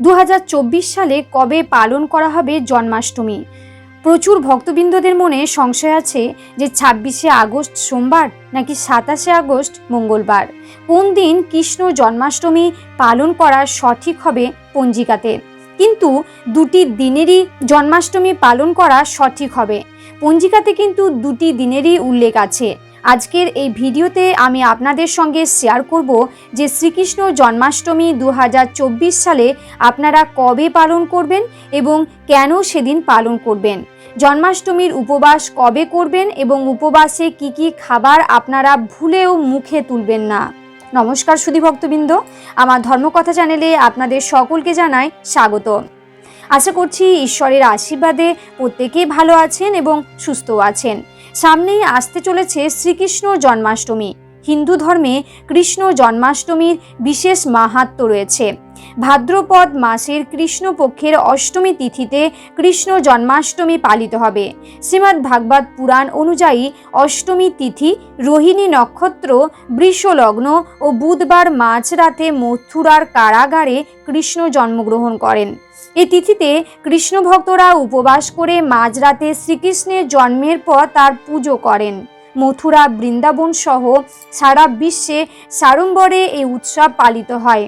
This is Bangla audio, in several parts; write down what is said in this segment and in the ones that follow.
দু হাজার চব্বিশ সালে কবে পালন করা হবে জন্মাষ্টমী? প্রচুর ভক্তবৃন্দদের মনে সংশয় আছে যে ছাব্বিশে আগস্ট সোমবার নাকি সাতাশে আগস্ট মঙ্গলবার। কোন দিন কৃষ্ণ জন্মাষ্টমী পালন করা সঠিক হবে পঞ্জিকাতে? কিন্তু দুটি দিনেরই জন্মাষ্টমী পালন করা সঠিক হবে। পঞ্জিকাতে কিন্তু দুটি দিনেরই উল্লেখ আছে। আজকের এই ভিডিওতে আমি আপনাদের সঙ্গে শেয়ার করব যে শ্রীকৃষ্ণ জন্মাষ্টমী দু হাজার চব্বিশ সালে আপনারা কবে পালন করবেন এবং কেন সেদিন পালন করবেন? জন্মাষ্টমীর উপবাস কবে করবেন এবং উপবাসে কি কি খাবার আপনারা ভুলেও মুখে তুলবেন না? নমস্কার সুধী ভক্তবৃন্দ, আমার ধর্মকথা চ্যানেলে আপনাদের সকলকে জানাই স্বাগত। আশা করছি ঈশ্বরের আশীর্বাদে প্রত্যেকেই ভালো আছেন এবং সুস্থ আছেন। সামনেই আসতে চলেছে শ্রীকৃষ্ণ জন্মাষ্টমী। হিন্দু ধর্মে কৃষ্ণ জন্মাষ্টমীর বিশেষ মাহাত্ম রয়েছে। ভাদ্রপদ মাসের কৃষ্ণপক্ষের অষ্টমী তিথিতে কৃষ্ণ জন্মাষ্টমী পালিত হবে। শ্রীমদ্ ভাগবত পুরাণ অনুযায়ী অষ্টমী তিথি, রোহিণী নক্ষত্র, বৃষলগ্ন ও বুধবার মাঝরাতে মথুরার কারাগারে কৃষ্ণ জন্মগ্রহণ করেন। এ তিথিতে কৃষ্ণ ভক্তরা উপবাস করে মাঝরাতে শ্রীকৃষ্ণের জন্মের পর তার পুজো করেন। মথুরা বৃন্দাবন সহ সারা বিশ্বে সাড়ম্বরে এই উৎসব পালিত হয়।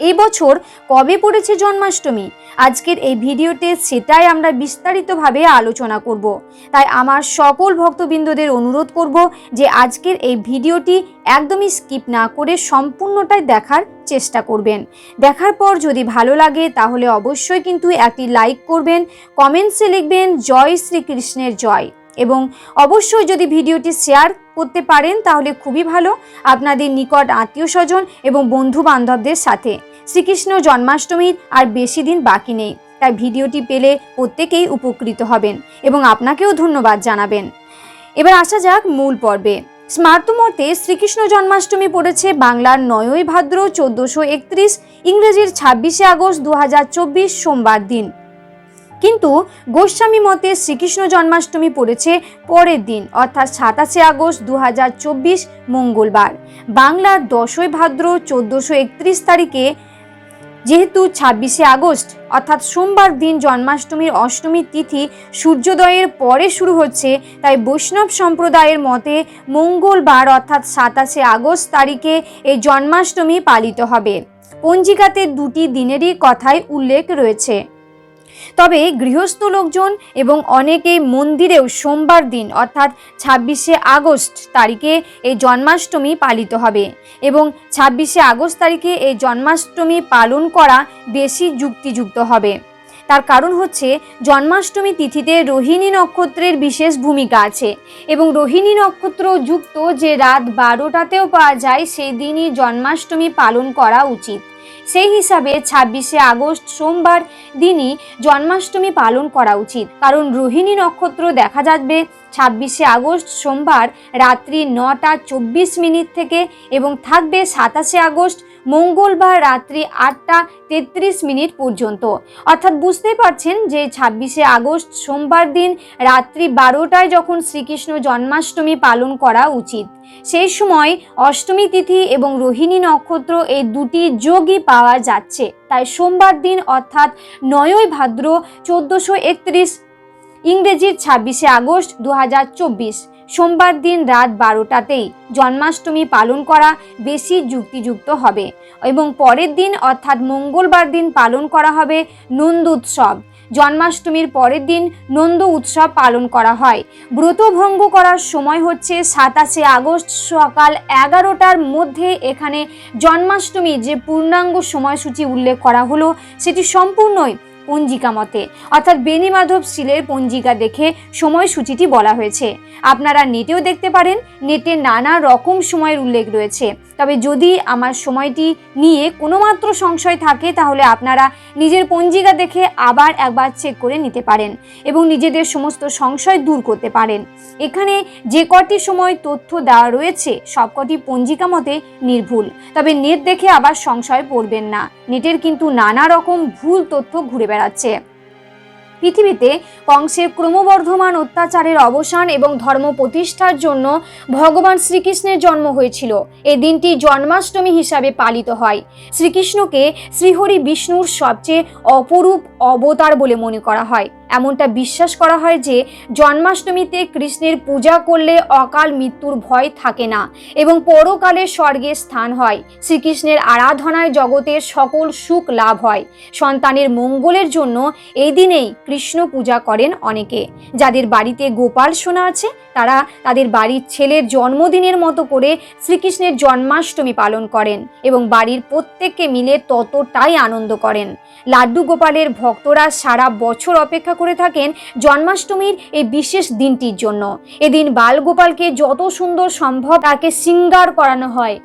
এই বছর কবে পড়েছে জন্মাষ্টমী? আজকের এই ভিডিওতে সেটাই আমরা বিস্তারিতভাবে আলোচনা করব। তাই আমার সকল ভক্তবৃন্দদের অনুরোধ করব যে আজকের এই ভিডিওটি একদমই স্কিপ না করে সম্পূর্ণটাই দেখার চেষ্টা করবেন। দেখার পর যদি ভালো লাগে তাহলে অবশ্যই কিন্তু একটি লাইক করবেন, কমেন্টসে লিখবেন, জয় শ্রীকৃষ্ণের জয়। এবং অবশ্যই যদি ভিডিওটি শেয়ার করতে পারেন, তাহলে খুবই ভালো। আপনাদের নিকট আত্মীয় স্বজন এবং বন্ধু বান্ধবদের সাথে। শ্রীকৃষ্ণ জন্মাষ্টমীর আর বেশি দিন বাকি নেই, তাই ভিডিওটি পেলে প্রত্যেকেই উপকৃত হবেন এবং আপনাকেও ধন্যবাদ জানাবেন। এবার আসা যাক মূল পর্বে। স্মার্তমতে শ্রীকৃষ্ণ জন্মাষ্টমী পড়েছে বাংলার নয়ই ভাদ্র চোদ্দোশো একত্রিশ, ইংরেজির ছাব্বিশে আগস্ট দু হাজার চব্বিশ সোমবার দিন। কিন্তু গোস্বামী মতে শ্রীকৃষ্ণ জন্মাষ্টমী পড়েছে পরের দিন, অর্থাৎ সাতাশে আগস্ট দু হাজার চব্বিশ মঙ্গলবার। বাংলার দশই ভাদ্র চোদ্দোশো একত্রিশ তারিখে যেহেতু ছাব্বিশে আগস্ট, অর্থাৎ সোমবার দিন জন্মাষ্টমীর অষ্টমী তিথি সূর্যোদয়ের পরে শুরু হচ্ছে, তাই বৈষ্ণব সম্প্রদায়ের মতে মঙ্গলবার, অর্থাৎ সাতাশে আগস্ট তারিখে এই জন্মাষ্টমী পালিত হবে। পঞ্জিকাতে দুটি দিনেরই কথাই উল্লেখ রয়েছে। তবে গৃহস্থ লোকজন এবং অনেকে মন্দিরেও সোমবার দিন, অর্থাৎ ছাব্বিশে আগস্ট তারিখে এই জন্মাষ্টমী পালিত হবে এবং ছাব্বিশে আগস্ট তারিখে এই জন্মাষ্টমী পালন করা বেশি যুক্তিযুক্ত হবে। তার কারণ হচ্ছে জন্মাষ্টমী তিথিতে রোহিণী নক্ষত্রের বিশেষ ভূমিকা আছে এবং রোহিণী নক্ষত্র যুক্ত যে রাত বারোটাতেও পাওয়া যায়, সেই দিনই জন্মাষ্টমী পালন করা উচিত। সেই হিসাবে ছাব্বিশে আগস্ট সোমবার দিনই জন্মাষ্টমী পালন করা উচিত। কারণ রোহিণী নক্ষত্র দেখা যাবে ছাব্বিশে আগস্ট সোমবার রাত্রি নটা চব্বিশ মিনিট থেকে এবং থাকবে সাতাশে আগস্ট মঙ্গলবার রাত্রি আটটা তেত্রিশ মিনিট পর্যন্ত। অর্থাৎ বুঝতে পারছেন যে ছাব্বিশে আগস্ট সোমবার দিন রাত্রি বারোটায় যখন শ্রীকৃষ্ণ জন্মাষ্টমী পালন করা উচিত। সেই সময় অষ্টমী তিথি এবং রোহিণী নক্ষত্র এই দুটি যোগই পাওয়া যাচ্ছে। তাই সোমবার দিন অর্থাৎ নয়ই ভাদ্র চোদ্দোশো একত্রিশ ইংরেজির ছাব্বিশে আগস্ট দু হাজার চব্বিশ। সোমবার দিন রাত বারোটাতেই জন্মাষ্টমী পালন করা বেশি যুক্তিযুক্ত হবে এবং পরের দিন অর্থাৎ মঙ্গলবার দিন পালন করা হবে নন্দ উৎসব। জন্মাষ্টমীর পরের দিন নন্দ উৎসব পালন করা হয়। ব্রতভঙ্গ করার সময় হচ্ছে সাতাশে আগস্ট সকাল এগারোটার মধ্যে এখানে জন্মাষ্টমীর যে পূর্ণাঙ্গ সময়সূচি উল্লেখ করা হলো, সেটি সম্পূর্ণই পঞ্জিকা মতে। অর্থাৎ বেনি মাধব শিলের পঞ্জিকা দেখে সময়সূচিটি বলা হয়েছে। আপনারা নেটেও দেখতে পারেন, নেটে নানা রকম সময়ের উল্লেখ রয়েছে। তবে যদি আমার সময়টি নিয়ে কোনো মাত্র সংশয় থাকে, তাহলে আপনারা নিজের পঞ্জিকা দেখে আবার একবার চেক করে নিতে পারেন এবং নিজেদের সমস্ত সংশয় দূর করতে পারেন। এখানে যে কটি সময় তথ্য দেওয়া রয়েছে সবকটি পঞ্জিকা মতে নির্ভুল। তবে নেট দেখে আবার সংশয় পড়বেন না। নেটের কিন্তু নানা রকম ভুল তথ্য ঘুরে বেড়াচ্ছে। পৃথিবীতে কংসের ক্রমবর্ধমান অত্যাচারের অবসান এবং ধর্ম প্রতিষ্ঠার জন্য ভগবান শ্রীকৃষ্ণের জন্ম হয়েছিল। এই দিনটি জন্মাষ্টমী হিসাবে পালিত হয়। শ্রীকৃষ্ণকে শ্রীহরি বিষ্ণুর সবচেয়ে অপরূপ অবতার বলে মনে করা হয়। এমনটা বিশ্বাস করা হয় যে জন্মাষ্টমীতে কৃষ্ণের পূজা করলে অকাল মৃত্যুর ভয় থাকে না এবং পরকালে স্বর্গে স্থান হয়। শ্রীকৃষ্ণের আরাধনায় জগতের সকল সুখ লাভ হয়। সন্তানের মঙ্গলের জন্য এই দিনেই কৃষ্ণ পূজা করেন অনেকে। যাদের বাড়িতে গোপাল সোনা আছে, তারা তাদের বাড়ির ছেলের জন্মদিনের মতো করে শ্রীকৃষ্ণের জন্মাষ্টমী পালন করেন এবং বাড়ির প্রত্যেককে মিলে ততটাই আনন্দ করেন। লাড্ডু গোপালের ভক্তরা সারা বছর অপেক্ষা করে থাকেন জন্মাষ্টমীর এই বিশেষ দিনটির জন্য। এদিন বালগোপালকে যত সুন্দর সম্ভব তাকে সিঙ্গার করানো হয়।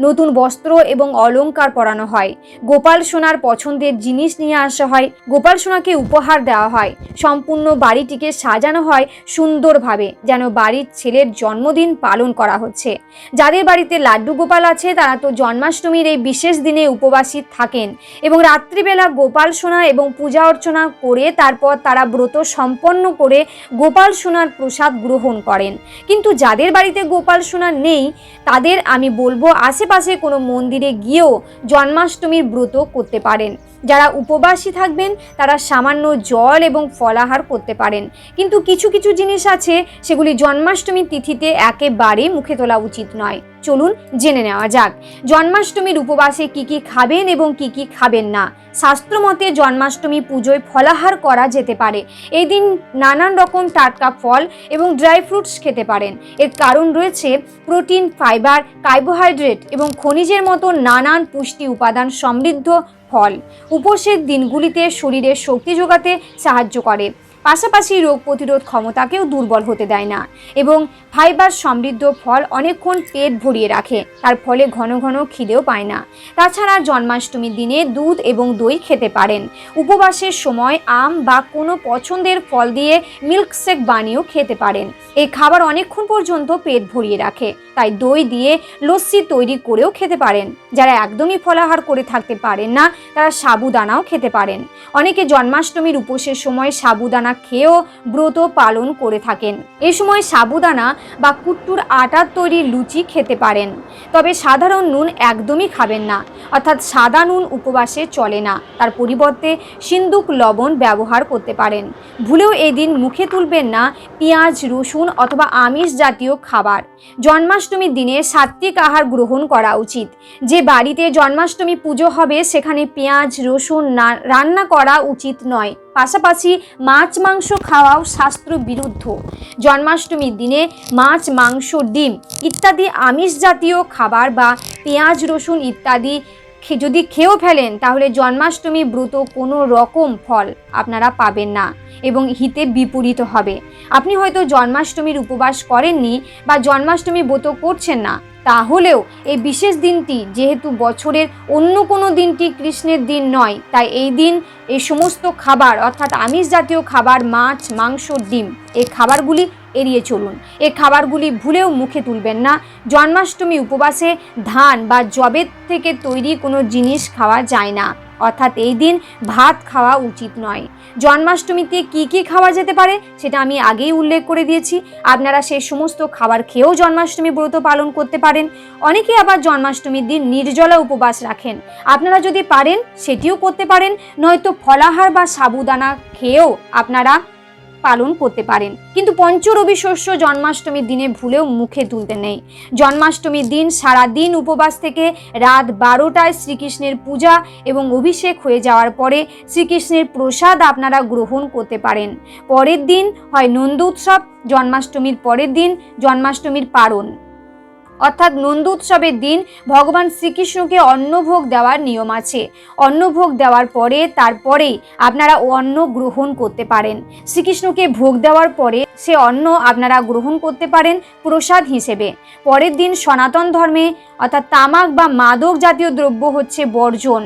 নতুন বস্ত্র এবং অলংকার পরানো হয়। গোপাল সোনার পছন্দের জিনিস নিয়ে আসা হয়। গোপাল সোনাকে উপহার দেওয়া হয়। সম্পূর্ণ বাড়িটিকে সাজানো হয় সুন্দরভাবে, যেন বাড়ির ছেলের জন্মদিন পালন করা হচ্ছে। যাদের বাড়িতে লাড্ডু গোপাল আছে, তারা তো জন্মাষ্টমীর এই বিশেষ দিনে উপবাসী থাকেন এবং রাত্রিবেলা গোপাল সোনা এবং পূজা অর্চনা করে, তারপর তারা ব্রত সম্পন্ন করে গোপাল সোনার প্রসাদ গ্রহণ করেন। কিন্তু যাদের বাড়িতে গোপাল সোনা নেই, তাদের আমি বলব আশেপাশে কোনো মন্দিরে গিয়েও জন্মাষ্টমীর ব্রত করতে পারেন। যারা উপবাসী থাকবেন, তারা সামান্য জল এবং ফলাহার করতে পারেন। কিন্তু কিছু কিছু জিনিস আছে, সেগুলি জন্মাষ্টমীর তিথিতে একেবারে মুখে তোলা উচিত নয়। চলুন জেনে নেওয়া যাক। জন্মাষ্টমীর উপবাসে কি কি খাবেন এবং কি কি খাবেন না? শাস্ত্রমতে জন্মাষ্টমী পুজোয় ফলাহার করা যেতে পারে। এই দিন নানান রকম টাটকা ফল এবং ড্রাই ফ্রুটস খেতে পারেন। এর কারণ রয়েছে প্রোটিন, ফাইবার, কার্বোহাইড্রেট এবং খনিজের মতো নানান পুষ্টি উপাদান সমৃদ্ধ ফল। উপোসের দিনগুলিতে শরীরে শক্তি যোগাতে সাহায্য করে। পাশাপাশি রোগ প্রতিরোধ ক্ষমতাকেও দুর্বল হতে দেয় না এবং ফাইবার সমৃদ্ধ ফল অনেকক্ষণ পেট ভরিয়ে রাখে, তার ফলে ঘন ঘন খিদেও পায় না। তাছাড়া জন্মাষ্টমীর দিনে দুধ এবং দই খেতে পারেন। উপবাসের সময় আম বা কোনো পছন্দের ফল দিয়ে মিল্কশেক বানিয়েও খেতে পারেন। এই খাবার অনেকক্ষণ পর্যন্ত পেট ভরিয়ে রাখে, তাই দই দিয়ে লস্যি তৈরি করেও খেতে পারেন। যারা একদমই ফলাহার করে থাকতে পারেন না, তারা সাবুদানাও খেতে পারেন। অনেকে জন্মাষ্টমীর উপোসের সময় সাবুদানা খেয়েও ব্রত পালন করে থাকেন। এ সময় সাবুদানা বা কুট্টুর আটার তৈরি লুচি খেতে পারেন। তবে সাধারণ নুন একদমই খাবেন না, অর্থাৎ সাদা নুন উপবাসে চলে না। তার পরিবর্তে সিন্দুক লবণ ব্যবহার করতে পারেন। ভুলেও এই দিন মুখে তুলবেন না পেঁয়াজ, রসুন অথবা আমিষ জাতীয় খাবার। জন্মাষ্টমীর দিনে সাত্ত্বিক আহার গ্রহণ করা উচিত। যে বাড়িতে জন্মাষ্টমী পুজো হবে, সেখানে পেঁয়াজ, রসুন না, রান্না করা উচিত নয়। পাশাপাশি মাছ, মাংস খাওয়াও শাস্ত্র বিরুদ্ধ জন্মাষ্টমীর দিনে মাছ, মাংস, ডিম ইত্যাদি আমিষ জাতীয় খাবার বা পেঁয়াজ, রসুন ইত্যাদি যদি খেয়েও ফেলেন, তাহলে জন্মাষ্টমী ব্রত কোনো রকম ফল আপনারা পাবেন না এবং হিতে বিপরীত হবে। আপনি হয়তো জন্মাষ্টমীর উপবাস করেননি বা জন্মাষ্টমী ব্রত করছেন না, তাহলেও এই বিশেষ দিনটি যেহেতু বছরের অন্য কোনো দিনটি কৃষ্ণের দিন নয়, তাই এই দিন এই সমস্ত খাবার, অর্থাৎ আমিষ জাতীয় খাবার, মাছ, মাংস, ডিম, এই খাবারগুলি এড়িয়ে চলুন। এ খাবারগুলি ভুলেও মুখে তুলবেন না। জন্মাষ্টমী উপবাসে ধান বা জবের থেকে তৈরি কোনো জিনিস খাওয়া যায় না। অর্থাৎ এই দিন ভাত খাওয়া উচিত নয়। জন্মাষ্টমীতে কি কি খাওয়া যেতে পারে সেটা আমি আগেই উল্লেখ করে দিয়েছি। আপনারা সেই সমস্ত খাবার খেয়েও জন্মাষ্টমী ব্রত পালন করতে পারেন। অনেকে আবার জন্মাষ্টমীর দিন নির্জলা উপবাস রাখেন। আপনারা যদি পারেন সেটিও করতে পারেন। নয়তো ফলাহার বা সাবুদানা খেয়েও আপনারা পালন করতে পারেন। কিন্তু পঞ্চরবি শস্য জন্মাষ্টমীর দিনে ভুলেও মুখে তুলতে নেই। জন্মাষ্টমীর দিন সারা দিন উপবাস থেকে রাত বারোটায় শ্রীকৃষ্ণের পূজা এবং অভিষেক হয়ে যাওয়ার পরে শ্রীকৃষ্ণের প্রসাদ আপনারা গ্রহণ করতে পারেন। পরের দিন হয় নন্দ উৎসব, জন্মাষ্টমীর পরের দিন জন্মাষ্টমীর পারণ। অর্থাৎ নন্দ উৎসবের দিন ভগবান শ্রীকৃষ্ণকে অন্নভোগ দেওয়ার নিয়ম আছে। অন্নভোগ দেওয়ার পরে তারপরেই আপনারা অন্ন গ্রহণ করতে পারেন। শ্রীকৃষ্ণকে ভোগ দেওয়ার পরে সে অন্ন আপনারা গ্রহণ করতে পারেন প্রসাদ হিসেবে। পরের দিন সনাতন ধর্মে অর্থাৎ তামাক বা মাদক জাতীয় দ্রব্য হচ্ছে বর্জন।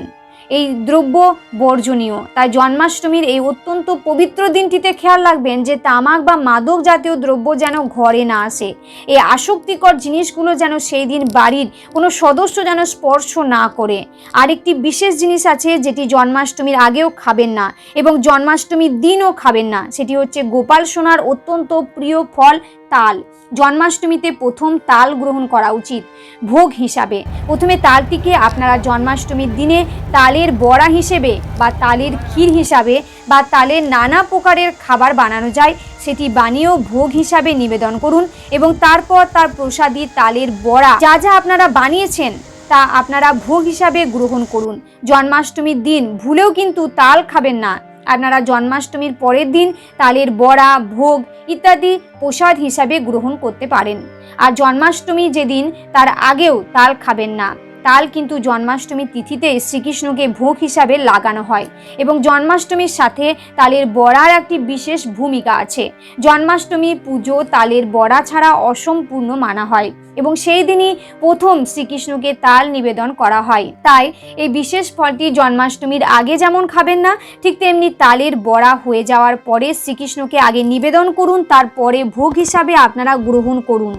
এই দ্রব্য বর্জনীয়। তাই জন্মাষ্টমীর এই অত্যন্ত পবিত্র দিনটিতে খেয়াল রাখবেন যে তামাক বা মাদক জাতীয় দ্রব্য যেন ঘরে না আসে। এই আসক্তিকর জিনিসগুলো যেন সেই দিন বাড়ির কোনো সদস্য যেন স্পর্শ না করে। আরেকটি বিশেষ জিনিস আছে যেটি জন্মাষ্টমীর আগেও খাবেন না এবং জন্মাষ্টমীর দিনও খাবেন না। সেটি হচ্ছে গোপাল সোনার অত্যন্ত প্রিয় ফল তাল। জন্মাষ্টমীতে প্রথম তাল গ্রহণ করা উচিত, ভোগ হিসাবে। প্রথমে তালটিকে আপনারা জন্মাষ্টমীর দিনে তালের বড়া হিসেবে বা তালের ক্ষীর হিসাবে বা তালের নানা প্রকারের খাবার বানানো যায়, সেটি বানিয়েও ভোগ হিসাবে নিবেদন করুন এবং তারপর তার প্রসাদী তালের বড়া। যা যা আপনারা বানিয়েছেন, তা আপনারা ভোগ হিসাবে গ্রহণ করুন। জন্মাষ্টমীর দিন ভুলেও কিন্তু তাল খাবেন না। আপনারা জন্মাষ্টমীর পরের দিন তালের বড়া, ভোগ ইত্যাদি প্রসাদ হিসাবে গ্রহণ করতে পারেন। আর জন্মাষ্টমী যেদিন তার আগেও তাল খাবেন না। তাল কিন্তু জন্মাষ্টমীর তিথিতে শ্রীকৃষ্ণকে ভোগ হিসাবে লাগানো হয় এবং জন্মাষ্টমীর সাথে তালের বড়ার একটি বিশেষ ভূমিকা আছে। জন্মাষ্টমী পুজো তালের বড়া ছাড়া অসম্পূর্ণ মানা হয়। এবং সেই দিনই প্রথম শ্রীকৃষ্ণকে তাল নিবেদন করা হয়। তাই এই বিশেষ ফলটি জন্মাষ্টমীর আগে যেমন খাবেন না, ঠিক তেমনি তালের বড়া হয়ে যাওয়ার পরে শ্রীকৃষ্ণকে আগে নিবেদন করুন, তারপরে ভোগ হিসাবে আপনারা গ্রহণ করুন।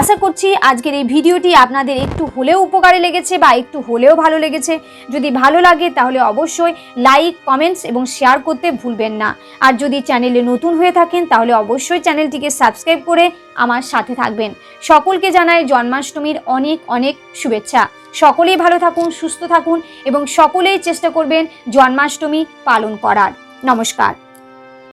আশা করছি আজকের এই ভিডিওটি আপনাদের একটু হলেও উপকারে লেগেছে বা একটু হলেও ভালো লেগেছে। যদি ভালো লাগে তাহলে অবশ্যই লাইক, কমেন্টস এবং শেয়ার করতে ভুলবেন না। আর যদি চ্যানেলে নতুন হয়ে থাকেন তাহলে অবশ্যই চ্যানেলটিকে সাবস্ক্রাইব করে আমার সাথে থাকবেন। সকলকে জানাই জন্মাষ্টমীর অনেক অনেক শুভেচ্ছা। সকলেই ভালো থাকুন, সুস্থ থাকুন এবং সকলেই চেষ্টা করবেন জন্মাষ্টমী পালন করার। নমস্কার।